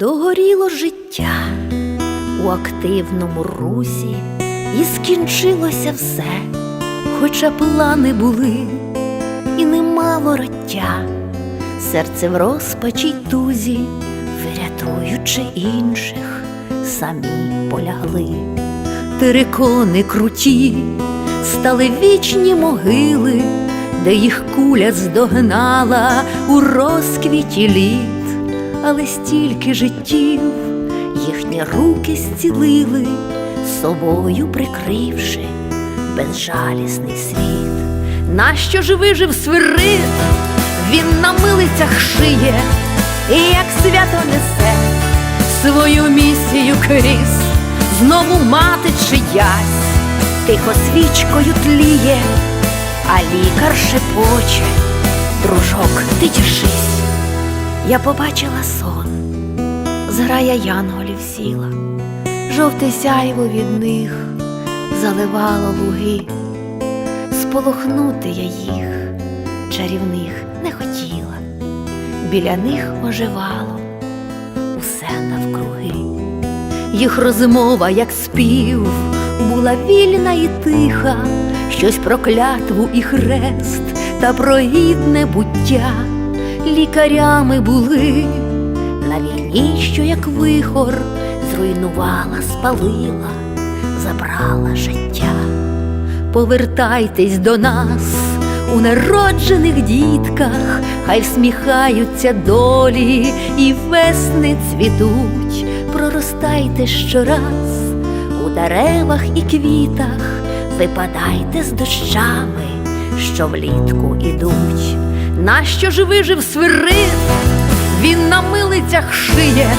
Догоріло життя. У активному русі, і скінчилося все, хоча плани були, і нема вороття, серце в розпачі й тузі, врятуючи інших, самі полягли. Терикони круті, стали вічні могили, де їх куля здогнала у розквіті літ, але стільки життів їхні руки зцілили, собою прикривши безжалісний світ. Нащо ж вижив свирид? Він на милицях шиє, і як свято несе свою місію крізь, знову мати чиясь, тихо свічкою тліє, а лікар шепоче, дружок, ти тішись. Я побачила сон, зграя янголів сіла, жовте сяйво від них заливало луги, сполохнути я їх, чарівних не хотіла, біля них оживало усе навкруги. Їх розмова, як спів, була вільна і тиха, щось про клятву і хрест та про гідне буття. Лікарями були на війні, що як вихор зруйнувала, спалила, забрала життя. Повертайтесь до нас у народжених дітках, хай всміхаються долі і весни цвітуть, проростайте щораз у деревах і квітах, випадайте з дощами, що влітку ідуть. Нащо ж вижив свирид? Він на милицях шиє,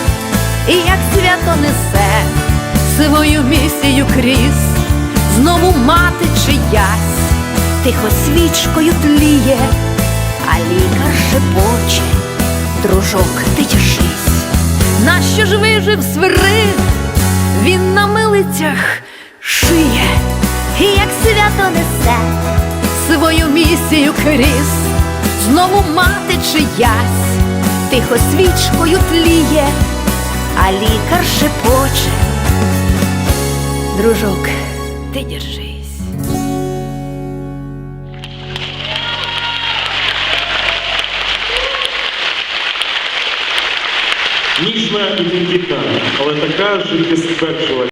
і як свято несе свою місію крізь, знову мати чиясь, тихо свічкою тліє, а лікар шепоче, дружок, ти тішись. Нащо ж вижив свирид? Він на милицях шиє, і як свято несе свою місію крізь, знову мати чиясь, тихо свічкою тліє, а лікар шепоче, дружок, ти держись. Ніжна і тендітна, але така життєстверджувальна.